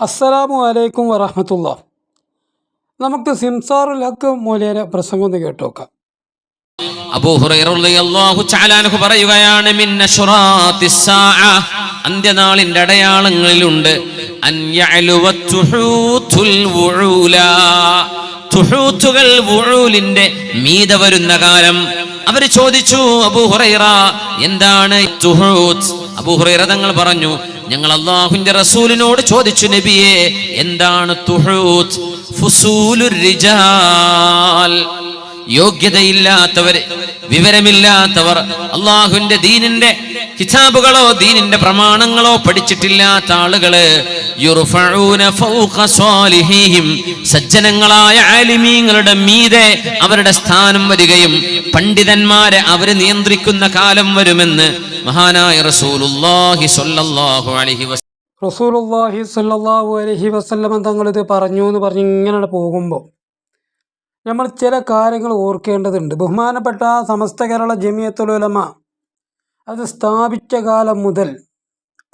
അസ്സലാമു അലൈക്കും വറഹമത്തുള്ള. നമുക്ക് സിംസാറുൽ ഹക്ക് മൂലേരെ പ്രസംഗം ഒന്ന് കേട്ടോക്കാം. പറയുകയാണ് അന്ത്യനാളിന്റെ അടയാളങ്ങളിലുണ്ട്. അൻ മീത വരുന്ന കാലം. അവർ ചോദിച്ചു അബൂഹുറൈറ എന്താണ് തുഹൂത്ത്? അബൂ തങ്ങൾ പറഞ്ഞു ഞങ്ങൾ അള്ളാഹുന്റെ റസൂലിനോട് ചോദിച്ചു നബിയെ എന്താണ് തുഹൂത്ത്? ഫുസൂലുർ റിജാൽ. യോഗ്യതയില്ലാത്തവർ വിവരമില്ലാത്തവർ അള്ളാഹുവിന്റെ ദീനിന്റെ കിതാബുകളോ ദീനിന്റെ പ്രമാണങ്ങളോ പഠിച്ചിട്ടില്ലാത്ത ആളുകൾ. സജ്ജനങ്ങളായ ആലിമീങ്ങളുടെ മീതെ അവരുടെ സ്ഥാനം വരികയും പണ്ഡിതന്മാരെ അവർ നിയന്ത്രിക്കുന്ന കാലം വരുമെന്ന് മഹാനായ റസൂലുള്ളാഹി സ്വല്ലല്ലാഹു അലൈഹി വസല്ലം റസൂലുള്ളാഹി സ്വല്ലല്ലാഹു അലൈഹി വസല്ലമ തങ്ങളിത് പറഞ്ഞു എന്ന് പറഞ്ഞ് ഇങ്ങനെ പോകുമ്പോൾ നമ്മൾ ചില കാര്യങ്ങൾ ഓർക്കേണ്ടതുണ്ട്. ബഹുമാനപ്പെട്ട സമസ്ത കേരള ജമിയത്തുലമ അത് സ്ഥാപിച്ച കാലം മുതൽ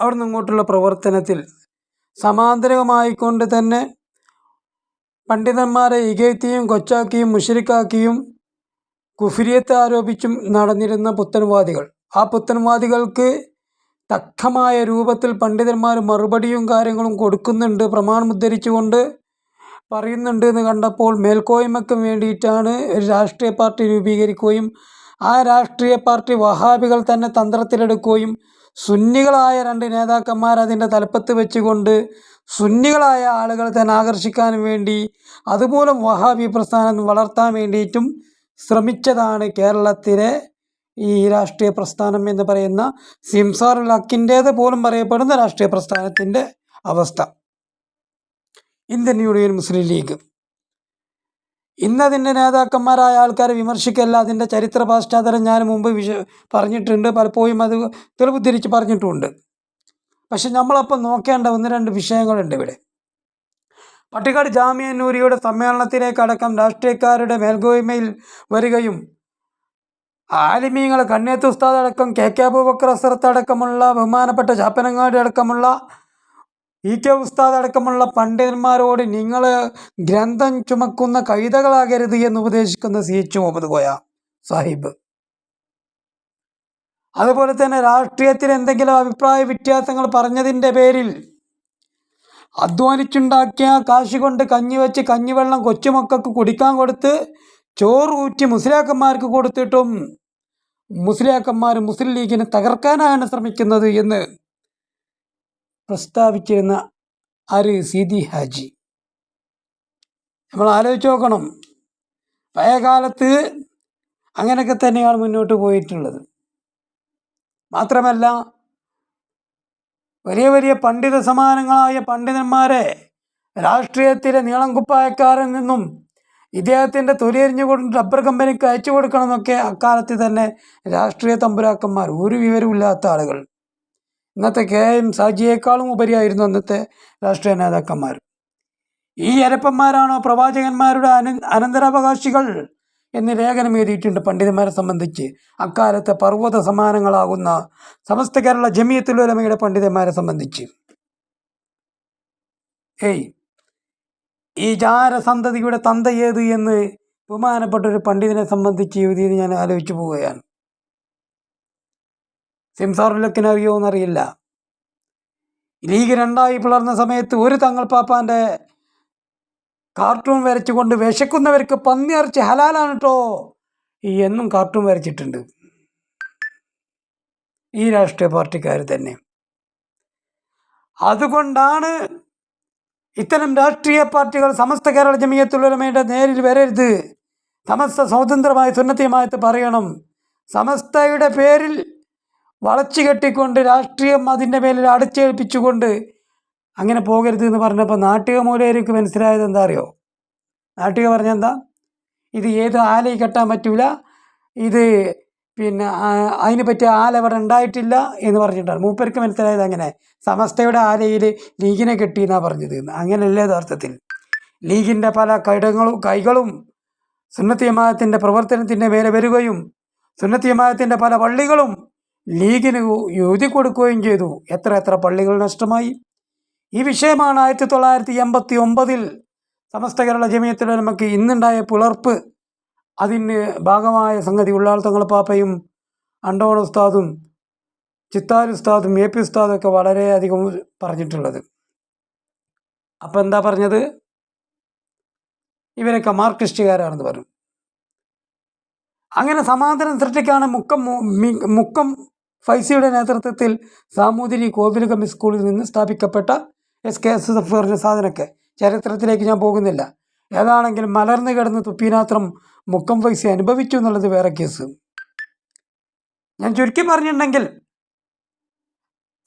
അവിടെ നിന്ന് ഇങ്ങോട്ടുള്ള പ്രവർത്തനത്തിൽ സമാന്തരമായിക്കൊണ്ട് തന്നെ പണ്ഡിതന്മാരെ ഇകഴ്ത്തിയും കൊച്ചാക്കിയും മുഷരിക്കാക്കിയും കുഫിരിയത്തെ ആരോപിച്ചും നടന്നിരുന്ന പുത്തൻവാദികൾ. ആ പുത്തൻവാദികൾക്ക് തക്കമായ രൂപത്തിൽ പണ്ഡിതന്മാർ മറുപടിയും കാര്യങ്ങളും കൊടുക്കുന്നുണ്ട്. പ്രമാണം ഉദ്ധരിച്ചുകൊണ്ട് പറയുന്നുണ്ട് എന്ന് കണ്ടപ്പോൾ മേൽക്കോയ്മയ്ക്ക് വേണ്ടിയിട്ടാണ് ഒരു രാഷ്ട്രീയ പാർട്ടി രൂപീകരിക്കുകയും ആ രാഷ്ട്രീയ പാർട്ടി വഹാബികൾ തന്നെ തന്ത്രത്തിലെടുക്കുകയും സുന്നികളായ രണ്ട് നേതാക്കന്മാർ അതിന്റെ തലപ്പത്ത് വെച്ചുകൊണ്ട് സുന്നികളായ ആളുകൾ തന്നെ ആകർഷിക്കാൻ വേണ്ടി അതുമൂലം വഹാബി പ്രസ്ഥാനം വളർത്താൻ വേണ്ടിയിട്ടും ശ്രമിച്ചതാണ് കേരളത്തിലെ ഈ രാഷ്ട്രീയ പ്രസ്ഥാനം എന്ന് പറയുന്ന സിംസാറുൽ ഹക്കിന്റേത് പോലും പറയപ്പെടുന്ന രാഷ്ട്രീയ പ്രസ്ഥാനത്തിന്റെ അവസ്ഥ. Indian Union Muslim League. ഇന്നതിന്റെ നേതാക്കന്മാരായ ആൾക്കാരെ വിമർശിക്കല്ല അതിന്റെ ചരിത്ര പശ്ചാത്തലം ഞാൻ മുമ്പ് വിശ പറഞ്ഞിട്ടുണ്ട് പലപ്പോഴും അത് തെളിവുദ്ധരിച്ച് പറഞ്ഞിട്ടുമുണ്ട്. പക്ഷെ നമ്മളപ്പം നോക്കേണ്ട ഒന്ന് രണ്ട് വിഷയങ്ങളുണ്ട് ഇവിടെ. പട്ടിക്കാട് ജാമ്യ നൂരിയുടെ സമ്മേളനത്തിലേക്കടക്കം രാഷ്ട്രീയക്കാരുടെ മേൽഗോയ്മയിൽ വരികയും ആലിമീങ്ങളെ കണ്ണേത്ത് ഉസ്താദ് അടക്കം കെ കെ അബൂബക്കർ ബഹുമാനപ്പെട്ട ചാപ്പനങ്ങാടി അടക്കമുള്ള ഇ കെ ഉസ്താദ് അടക്കമുള്ള പണ്ഡിതന്മാരോട് നിങ്ങൾ ഗ്രന്ഥം ചുമക്കുന്ന കവിതകളാകരുത് എന്ന് ഉപദേശിക്കുന്ന സി എച്ച് മുഹമ്മദ് കോയ സാഹിബ്. അതുപോലെ തന്നെ രാഷ്ട്രീയത്തിൽ എന്തെങ്കിലും അഭിപ്രായ വ്യത്യാസങ്ങൾ പറഞ്ഞതിന്റെ പേരിൽ അധ്വാനിച്ചുണ്ടാക്കിയ കാശ് കൊണ്ട് കഞ്ഞി വെച്ച് കഞ്ഞിവെള്ളം കൊച്ചുമക്കൾക്ക് കുടിക്കാൻ കൊടുത്ത് ചോറ് ഊറ്റി മുസ്ലിയാക്കന്മാർക്ക് കൊടുത്തിട്ടും മുസ്ലിയാക്കന്മാർ മുസ്ലിം ലീഗിനെ തകർക്കാനാണ് ശ്രമിക്കുന്നത് എന്ന് പ്രസ്താവിച്ചിരുന്ന ആര് സീതി ഹാജി. നമ്മൾ ആലോചിച്ച് നോക്കണം. പഴയ കാലത്ത് അങ്ങനെയൊക്കെ തന്നെയാണ് മുന്നോട്ട് പോയിട്ടുള്ളത്. മാത്രമല്ല വലിയ വലിയ പണ്ഡിത സമാനങ്ങളായ പണ്ഡിതന്മാരെ രാഷ്ട്രീയത്തിലെ നീളം കുപ്പായക്കാരിൽ നിന്നും ഇദ്ദേഹത്തിന്റെ തൊലിയെറിഞ്ഞുകൊണ്ട് റബ്ബർ കമ്പനിക്ക് അയച്ചു കൊടുക്കണമെന്നൊക്കെ അക്കാലത്ത് തന്നെ രാഷ്ട്രീയ തമ്പുരാക്കന്മാർ ഒരു വിവരമില്ലാത്ത ആളുകൾ ഇന്നത്തെ കെ എം സാജിയേക്കാളും ഉപരിയായിരുന്നു അന്നത്തെ രാഷ്ട്രീയ നേതാക്കന്മാർ. ഈ അരപ്പന്മാരാണോ പ്രവാചകന്മാരുടെ അന അനന്തരാവകാശികൾ എന്ന് ലേഖനം എഴുതിയിട്ടുണ്ട് പണ്ഡിതന്മാരെ സംബന്ധിച്ച്. അക്കാലത്തെ പർവത സമാനങ്ങളാകുന്ന സമസ്ത കേരള ജമിയത്തുലമയുടെ പണ്ഡിതന്മാരെ സംബന്ധിച്ച്. ഏയ് ഈ ജാരസന്തതിയുടെ തന്ത ഏത് എന്ന് ബഹുമാനപ്പെട്ട ഒരു പണ്ഡിതനെ സംബന്ധിച്ച് എഴുതിയത് ഞാൻ ആലോചിച്ചു പോവുകയാണ്. സിംസാറുലക്കിന് അറിയോ എന്നറിയില്ല ലീഗ് രണ്ടായി പിളർന്ന സമയത്ത് ഒരു തങ്ങൾ പാപ്പാന്റെ കാർട്ടൂൺ വരച്ചുകൊണ്ട് വിശക്കുന്നവർക്ക് പന്നി ഇറച്ചി ഹലാലാണ് കേട്ടോ എന്നും കാർട്ടൂൺ വരച്ചിട്ടുണ്ട്. ഈ രാഷ്ട്രീയ പാർട്ടിക്കാർ തന്നെ. അതുകൊണ്ടാണ് ഇത്തരം രാഷ്ട്രീയ പാർട്ടികൾ സമസ്ത കേരള ജമിയത്തുലമയുടെ നേരിൽ വരരുത്. സമസ്ത സ്വതന്ത്രമായി സുന്നത്തിയുമായിട്ട് പറയണം. സമസ്തയുടെ പേരിൽ വളച്ചു കെട്ടിക്കൊണ്ട് രാഷ്ട്രീയം അതിന്റെ മേലിൽ അടച്ചേൽപ്പിച്ചുകൊണ്ട് അങ്ങനെ പോകരുത് എന്ന് പറഞ്ഞപ്പോൾ നാട്ടിക മൂലയർക്ക് മനസ്സിലായത് എന്താ അറിയോ? നാട്ടിക പറഞ്ഞെന്താ ഇത് ഏത് ആലയും കെട്ടാൻ പറ്റൂല ഇത് പിന്നെ അതിന് പറ്റിയ ആല അവിടെ ഉണ്ടായിട്ടില്ല എന്ന് പറഞ്ഞിട്ടാണ് മൂപ്പർക്ക് മനസ്സിലായത് അങ്ങനെ. സമസ്തയുടെ ആലയിൽ ലീഗിനെ കെട്ടി എന്നാണ് പറഞ്ഞത്. അങ്ങനെയല്ല യഥാർത്ഥത്തിൽ. ലീഗിന്റെ പല കൈടങ്ങളും കൈകളും സുന്നത്തി ജമാഅത്തിന്റെ പ്രവർത്തനത്തിന്റെ മേലെ വരികയും സുന്നത്തിയമാനത്തിന്റെ പല പള്ളികളും ലീഗിന് എഴുതി കൊടുക്കുകയും ചെയ്തു. എത്ര എത്ര പള്ളികൾ നഷ്ടമായി. ഈ വിഷയമാണ് ആയിരത്തി തൊള്ളായിരത്തി എൺപത്തി ഒമ്പതിൽ സമസ്ത കേരള ജമിയത്തിൽ നമുക്ക് ഇന്നുണ്ടായ പുലർപ്പ്. അതിന് ഭാഗമായ സംഗതി ഉള്ളാൾ തങ്ങൾ പാപ്പയും അണ്ടോണ ഉസ്താദും ചിത്താൽ ഉസ്താദും എ പി ഉസ്താദും ഒക്കെ വളരെയധികം പറഞ്ഞിട്ടുള്ളത്. അപ്പം എന്താ പറഞ്ഞത്? ഇവരൊക്കെ മാർക്സിസ്റ്റുകാരാണെന്ന് പറഞ്ഞു. അങ്ങനെ സമാന്തരം സൃഷ്ടിക്കാണ് മുക്കം മുക്കം ഫൈസിയുടെ നേതൃത്വത്തിൽ സാമൂതിരി കോവിലകം സ്കൂളിൽ നിന്ന് സ്ഥാപിക്കപ്പെട്ട എസ് കെ എസ് എഫ് പറഞ്ഞ സാധനമൊക്കെ ചരിത്രത്തിലേക്ക് ഞാൻ പോകുന്നില്ല. ഏതാണെങ്കിലും മലർന്നു കിടന്ന് തുപ്പീനാത്രം മുക്കം ഫൈസി അനുഭവിച്ചു എന്നുള്ളത് വേറെ കേസ്. ഞാൻ ചുരുക്കി പറഞ്ഞിട്ടുണ്ടെങ്കിൽ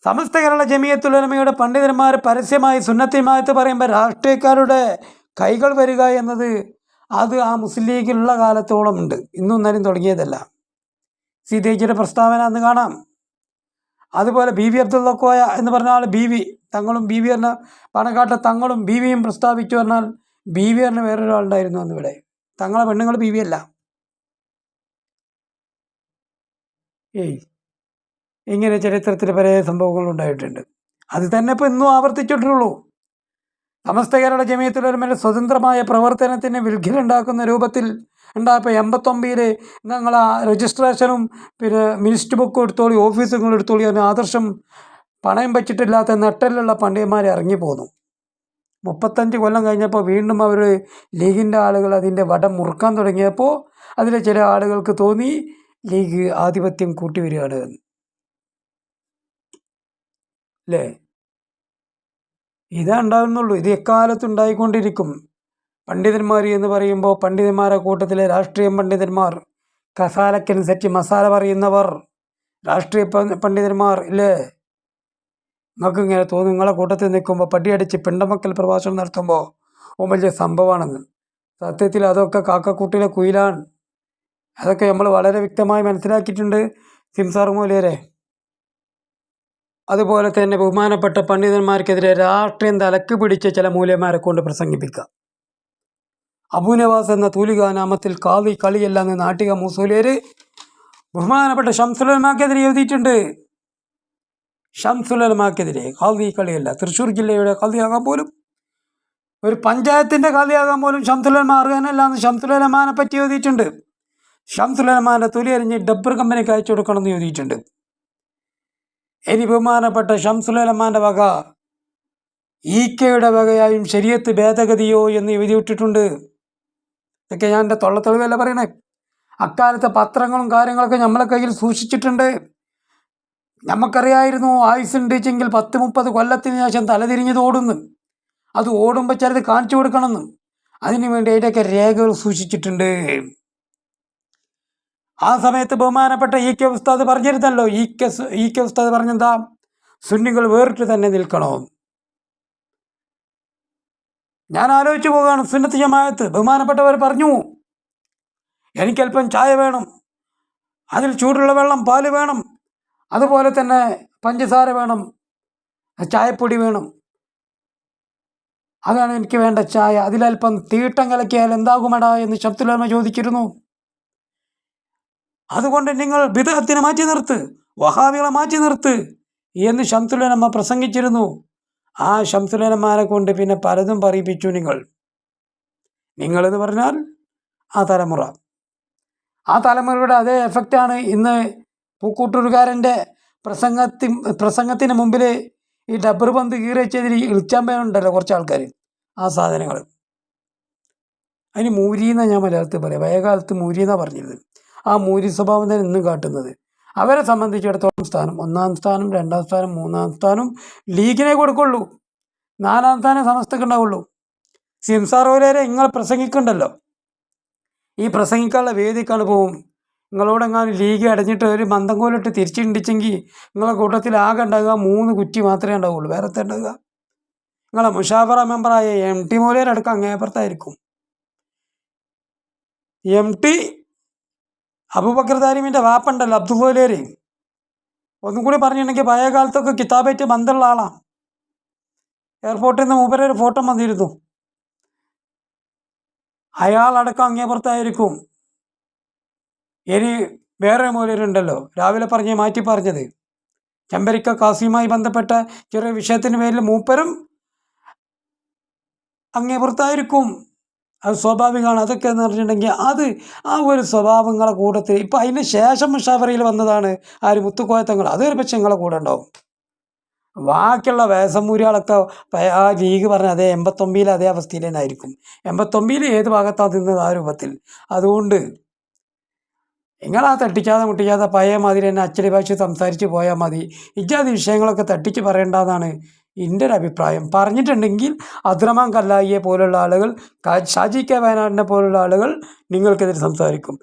സമസ്ത കേരള ജമിയത്തുലമയുടെ പണ്ഡിതന്മാർ പരസ്യമായി സുന്നത്തിമായത്ത് പറയുമ്പോൾ രാഷ്ട്രീയക്കാരുടെ കൈകൾ വരിക എന്നത് അത് ആ മുസ്ലിം ലീഗിലുള്ള കാലത്തോളം ഉണ്ട്. ഇന്നും ഇന്നലെയും തുടങ്ങിയതല്ല. സീതേജിയുടെ പ്രസ്താവന അന്ന് കാണാം. അതുപോലെ ബി വി അബ്ദുള്ള എന്ന് പറഞ്ഞാൽ ബി വി തങ്ങളും ബി വി പണക്കാട്ട തങ്ങളും ബി വിയും പ്രസ്താവിച്ചു പറഞ്ഞാൽ ബി വി എന്ന വേറൊരാളുണ്ടായിരുന്നു അന്ന് ഇവിടെ തങ്ങളെ പെണ്ണുങ്ങൾ ബി വി അല്ല. ഏയ് ഇങ്ങനെ ചരിത്രത്തിൽ പല സംഭവങ്ങൾ ഉണ്ടായിട്ടുണ്ട്. അത് തന്നെ ഇപ്പോൾ ഇന്നും ആവർത്തിച്ചിട്ടുള്ളൂ സമസ്ത കേരള ജമയത്തിലൊരുമേലെ സ്വതന്ത്രമായ പ്രവർത്തനത്തിന് വിൽഖിലുണ്ടാക്കുന്ന രൂപത്തിൽ ഉണ്ടായപ്പോൾ എൺപത്തൊമ്പതിൽ ഞങ്ങൾ ആ രജിസ്ട്രേഷനും പിന്നെ മിനിസ്റ്റ് ബുക്കും എടുത്തോളി ഓഫീസുകൾ എടുത്തോളി അതിന് ആദർശം പണയം വെച്ചിട്ടില്ലാത്ത നെട്ടലുള്ള പണ്ഡിതന്മാർ ഇറങ്ങി പോന്നു. മുപ്പത്തഞ്ച് കൊല്ലം കഴിഞ്ഞപ്പോൾ വീണ്ടും അവർ ലീഗിന്റെ ആളുകൾ അതിന്റെ വടം മുറുക്കാൻ തുടങ്ങിയപ്പോൾ അതിലെ ചില ആളുകൾക്ക് തോന്നി ലീഗ് ആധിപത്യം കൂട്ടി വരികയാണ് എന്ന്. അല്ലേ ഇതേ ഉണ്ടാകുന്നുള്ളൂ ഇത് എക്കാലത്തും ഉണ്ടായിക്കൊണ്ടിരിക്കും. പണ്ഡിതന്മാർ എന്ന് പറയുമ്പോൾ പണ്ഡിതന്മാരുടെ കൂട്ടത്തിലെ രാഷ്ട്രീയ പണ്ഡിതന്മാർ കസാലക്കനുസരിച്ച് മസാല പറയുന്നവർ രാഷ്ട്രീയ പണ്ഡിതന്മാർ ഇല്ലേ? നിങ്ങൾക്ക് ഇങ്ങനെ തോന്നും നിങ്ങളെ കൂട്ടത്തിൽ നിൽക്കുമ്പോൾ പടിയടിച്ച് പിണ്ടമക്കൽ പ്രഭാഷണം നടത്തുമ്പോൾ ഓ വലിയ സംഭവമാണെന്ന് സത്യത്തിൽ അതൊക്കെ കാക്കക്കൂട്ടിലെ കുയിലാണ്. അതൊക്കെ നമ്മൾ വളരെ വ്യക്തമായി മനസ്സിലാക്കിയിട്ടുണ്ട്. സിംസാർ മൂലേരെ അതുപോലെ തന്നെ ബഹുമാനപ്പെട്ട പണ്ഡിതന്മാർക്കെതിരെ രാഷ്ട്രീയം തലക്ക് പിടിച്ച ചില മൂല്യന്മാരെ കൊണ്ട് പ്രസംഗിപ്പിക്കുക. അബൂനവാസ് എന്ന തൂലികാനാമത്തിൽ കാതി കളിയല്ല എന്ന് നാട്ടിക മൂസൂലേര് ബഹുമാനപ്പെട്ട ഷംസുലമാക്കെതിരെ എഴുതിയിട്ടുണ്ട്. ഷംസുലമാക്കെതിരെ കാതി കളിയല്ല. തൃശ്ശൂർ ജില്ലയുടെ കാതിയാകാൻ പോലും. ഒരു പഞ്ചായത്തിന്റെ കാതിയാകാൻ പോലും ഷംസുലമ അറിയാനല്ല എന്ന് ഷംസുലമാനെ പറ്റി എഴുതിയിട്ടുണ്ട്. ഷംസുലമാന്റെ തൊലി അറിഞ്ഞ് ഡബ്ബർ കമ്പനിക്ക് അയച്ചു കൊടുക്കണമെന്ന് എഴുതിയിട്ടുണ്ട്. ഇനി ബഹുമാനപ്പെട്ട ഷംസുലമാന്റെ വക ഈ കെയുടെ വകയായും ശരീരത്ത് ഭേദഗതിയോ എന്ന് എഴുതിയിട്ടിട്ടുണ്ട്. ഇതൊക്കെ ഞാൻ എന്റെ തൊള്ളത്തെളിവല്ല പറയണേ? അക്കാലത്തെ പത്രങ്ങളും കാര്യങ്ങളൊക്കെ നമ്മളെ കയ്യിൽ സൂക്ഷിച്ചിട്ടുണ്ട്. നമുക്കറിയായിരുന്നു ആയുസ് ഉണ്ടെങ്കിൽ പത്ത് മുപ്പത് കൊല്ലത്തിന് ശേഷം തലതിരിഞ്ഞത് ഓടുന്നു അത് ഓടുമ്പോൾ ചിലത് കാണിച്ചു കൊടുക്കണമെന്ന്. അതിനു വേണ്ടി അതിന്റെയൊക്കെ രേഖകൾ സൂക്ഷിച്ചിട്ടുണ്ട്? ആ സമയത്ത് ബഹുമാനപ്പെട്ട ഇ കെ ഉസ്താദ് പറഞ്ഞിരുന്നല്ലോ. ഇ കെ ഇ കെ ഉസ്താദ് പറഞ്ഞെന്താ? സുന്നികൾ വേറിട്ട് തന്നെ നിൽക്കണോ? ഞാൻ ആലോചിച്ചു പോവുകയാണ്. സുന്നത്ത് ജമാഅത്ത് ബഹുമാനപ്പെട്ടവർ പറഞ്ഞു എനിക്കല്പം ചായ വേണം അതിൽ ചൂടുള്ള വെള്ളം പാൽ വേണം അതുപോലെ തന്നെ പഞ്ചസാര വേണം ചായപ്പൊടി വേണം. അതാണ് എനിക്ക് വേണ്ട ചായ. അതിലല്പം തീട്ടം കലക്കിയാൽ എന്താകുമടാ എന്ന് ശബ്ദുലമ ചോദിച്ചിരുന്നു. അതുകൊണ്ട് നിങ്ങൾ ബിദഅത്തിനെ മാറ്റി നിർത്ത് വഹാബികളെ മാറ്റി നിർത്ത് എന്ന് ശംസുലനമ്മ പ്രസംഗിച്ചിരുന്നു. ആ ശംസുലനന്മാരെ കൊണ്ട് പിന്നെ പലതും പറയിപ്പിച്ചു നിങ്ങൾ. നിങ്ങളെന്ന് പറഞ്ഞാൽ ആ തലമുറ. ആ തലമുറയുടെ അതേ എഫക്റ്റാണ് ഇന്ന് പൂക്കൂട്ടൂരുകാരന്റെ പ്രസംഗത്തി പ്രസംഗത്തിന് മുമ്പിൽ ഈ ഡബ്ബർ പന്ത് കീറിച്ചതിൽ ഇളിച്ചാമ്പയുണ്ടല്ലോ കുറച്ച് ആൾക്കാർ ആ സാധനങ്ങൾ. അതിന് മൂരി ഞാൻ മലയാളത്തിൽ പറയാം. വയകാലത്ത് എന്നാണ് പറഞ്ഞിരുന്നത്. ആ മൂരി സ്വഭാവം തന്നെ ഇന്നും കാട്ടുന്നത്. അവരെ സംബന്ധിച്ചിടത്തോളം സ്ഥാനം ഒന്നാം സ്ഥാനം രണ്ടാം സ്ഥാനം മൂന്നാം സ്ഥാനം ലീഗിനെ കൊടുക്കുള്ളൂ. നാലാം സ്ഥാനം സമസ്തക്ക് ഉണ്ടാവുള്ളൂ. സിംസാർ ഓലേരെ നിങ്ങൾ പ്രസംഗിക്കണ്ടല്ലോ. ഈ പ്രസംഗിക്കാനുള്ള വേദിക്കാണ് പോവും. നിങ്ങളോട് എങ്ങാനും ലീഗ് അടഞ്ഞിട്ട് ഒരു മന്ദം കോലിട്ട് തിരിച്ചിണ്ടിച്ചെങ്കിൽ നിങ്ങളെ കൂട്ടത്തിൽ ആകെ ഉണ്ടാകുക മൂന്ന് കുറ്റി മാത്രമേ ഉണ്ടാവുള്ളൂ. വേറെ ഉണ്ടാവുക? നിങ്ങളെ മുഷാഫറ മെമ്പറായ എം ടി മോലേരടക്കം അങ്ങേപ്പുറത്തായിരിക്കും എം ടി അബൂബക്കർ താരിമിന്റെ വാപ്പുണ്ടല്ലോ അബ്ദുൽ ഒന്നും കൂടി പറഞ്ഞിട്ടുണ്ടെങ്കിൽ പഴയ കാലത്തൊക്കെ കിതാബേറ്റ് ബന്ധമുള്ള ആളാണ് എയർപോർട്ടിൽ നിന്ന് മൂപ്പരെ ഒരു ഫോട്ടോ വന്നിരുന്നു. അയാളടക്കം അങ്ങേപ്പുറത്തായിരിക്കും. ഇനി വേറെ മൂലരുണ്ടല്ലോ രാവിലെ പറഞ്ഞ് മാറ്റി പറഞ്ഞത്. ചെമ്പരിക്ക കാസിയുമായി ബന്ധപ്പെട്ട ചെറിയ വിഷയത്തിന് പേരിൽ മൂപ്പരും അങ്ങേ പുറത്തായിരിക്കും അത് സ്വാഭാവികമാണ്. അതൊക്കെ എന്ന് പറഞ്ഞിട്ടുണ്ടെങ്കിൽ അത് ആ ഒരു സ്വഭാവങ്ങളെ കൂട്ടത്തിൽ ഇപ്പം അതിന് ശേഷം മുഷാഫറയിൽ വന്നതാണ് ആ ആര് മുത്തുക്കോയത്തങ്ങൾ. അതൊരു പക്ഷേ നിങ്ങളെ കൂടെ ഉണ്ടാവും. ബാക്കിയുള്ള വേസമൂരികളൊക്കെ ആ ലീഗ് പറഞ്ഞ അതേ എൺപത്തൊമ്പതിൽ അതേ അവസ്ഥയിൽ തന്നെ ആയിരിക്കും. എൺപത്തൊമ്പതിൽ ഏത് ഭാഗത്താണ് നിന്നത് ആ രൂപത്തിൽ? അതുകൊണ്ട് നിങ്ങളാ തട്ടിക്കാതെ മുട്ടിക്കാതെ പഴയ മാതിരി തന്നെ അച്ചടി ഭാഷ സംസാരിച്ച് പോയാൽ മതി. ഇജാതി വിഷയങ്ങളൊക്കെ തട്ടിച്ച് പറയേണ്ടതാണ്. എന്റെ ഒരു അഭിപ്രായം പറഞ്ഞിട്ടുണ്ടെങ്കിൽ അദ്രമാൻ കല്ലായിയെ പോലുള്ള ആളുകൾ ഷാജി കെ വയനാടിനെ പോലുള്ള ആളുകൾ നിങ്ങൾക്കെതിരെ സംസാരിക്കും.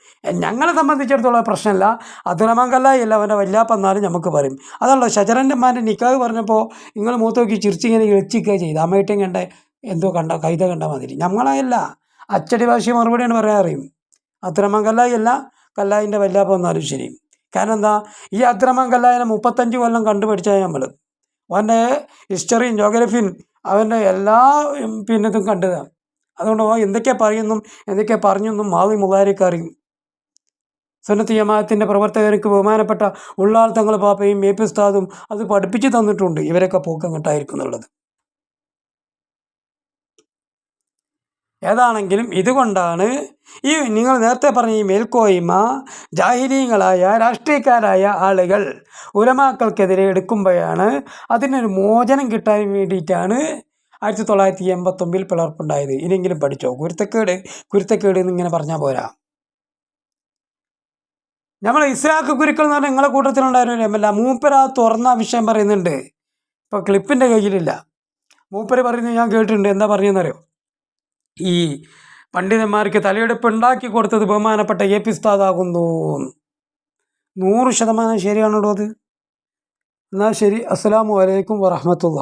ഞങ്ങളെ സംബന്ധിച്ചിടത്തോളം പ്രശ്നമല്ല. അദ്രമാൻ കല്ലായി അല്ല അവന്റെ വല്ലാപ്പ എന്നാലും നമുക്ക് പറയും. അതല്ലോ ഷജറന്റെ മാന്റെ നിക്കാവ് പറഞ്ഞപ്പോൾ നിങ്ങൾ മൂത്ത് നോക്കി ചിരിച്ചിങ്ങനെ ഇളിച്ചിക്കുക ചെയ്ത് അമ്മയിട്ടും കണ്ട എന്തോ കണ്ട കൈത കണ്ട മാതിരി. ഞങ്ങളായല്ല. അച്ചടി ഭാഷ മറുപടിയാണ് പറയാൻ അറിയും അദ്രമാൻ കല്ലായി അല്ല കല്ലായിന്റെ വല്ലാപ്പ എന്നാലും ശരി. കാരണം എന്താ? ഈ അദ്രമാൻ കല്ലായിനെ മുപ്പത്തഞ്ച് കൊല്ലം കണ്ടുപിടിച്ചാൽ നമ്മൾ അവന്റെ ഹിസ്റ്ററിയും ജോഗ്രഫിയും അവന്റെ എല്ലാ പിന്നത്തും കണ്ടതാണ് അതുകൊണ്ട് അവൻ എന്തൊക്കെ പറയുന്നു എന്തൊക്കെ പറഞ്ഞെന്നും മാവി മുഖാരിക്ക് അറിയും. സുന്നത്ത് ജമാഅത്തിന്റെ പ്രവർത്തകർക്ക് ബഹുമാനപ്പെട്ട ഉള്ളാൾ തങ്ങൾ പാപ്പയും എ പി അത് പഠിപ്പിച്ച് തന്നിട്ടുണ്ട്. ഇവരൊക്കെ പോക്കങ്ങട്ടായിരിക്കും എന്നുള്ളത്. ഏതാണെങ്കിലും ഇതുകൊണ്ടാണ് ഈ നിങ്ങൾ നേരത്തെ പറഞ്ഞ ഈ മേൽക്കോയ്മ ജാഹിരീങ്ങളായ രാഷ്ട്രീയക്കാരായ ആളുകൾ ഉലമാക്കൾക്കെതിരെ എടുക്കുമ്പോഴാണ് അതിനൊരു മോചനം കിട്ടാൻ വേണ്ടിയിട്ടാണ് ആയിരത്തി തൊള്ളായിരത്തി എൺപത്തൊമ്പതിൽ പിളർപ്പുണ്ടായത്. ഇനിയെങ്കിലും പഠിച്ചോ? കുരുത്തക്കേട് കുരുത്തക്കേട് എന്നിങ്ങനെ പറഞ്ഞാൽ പോരാ. നമ്മൾ ഇസ്ലാഖ് കുരുക്കൾ എന്ന് പറഞ്ഞാൽ നിങ്ങളെ കൂട്ടത്തിലുണ്ടായിരുന്ന എം എൽ എ മൂപ്പരാ തുറന്ന വിഷയം പറയുന്നുണ്ട്. ഇപ്പോൾ ക്ലിപ്പിന്റെ കയ്യിലില്ല. മൂപ്പര് പറയുന്നത് ഞാൻ കേട്ടിട്ടുണ്ട്. എന്താ പറഞ്ഞതെന്നറിയോ? ഈ പണ്ഡിതന്മാർക്ക് തലയെടുപ്പ് ഉണ്ടാക്കി കൊടുത്തത് ബഹുമാനപ്പെട്ട എ പി ഉസ്താദാകുന്നു. നൂറ് ശതമാനം ശരിയാണല്ലോ അത്? എന്നാൽ ശരി അസ്സാം വലൈക്കും വറഹമത്തുള്ള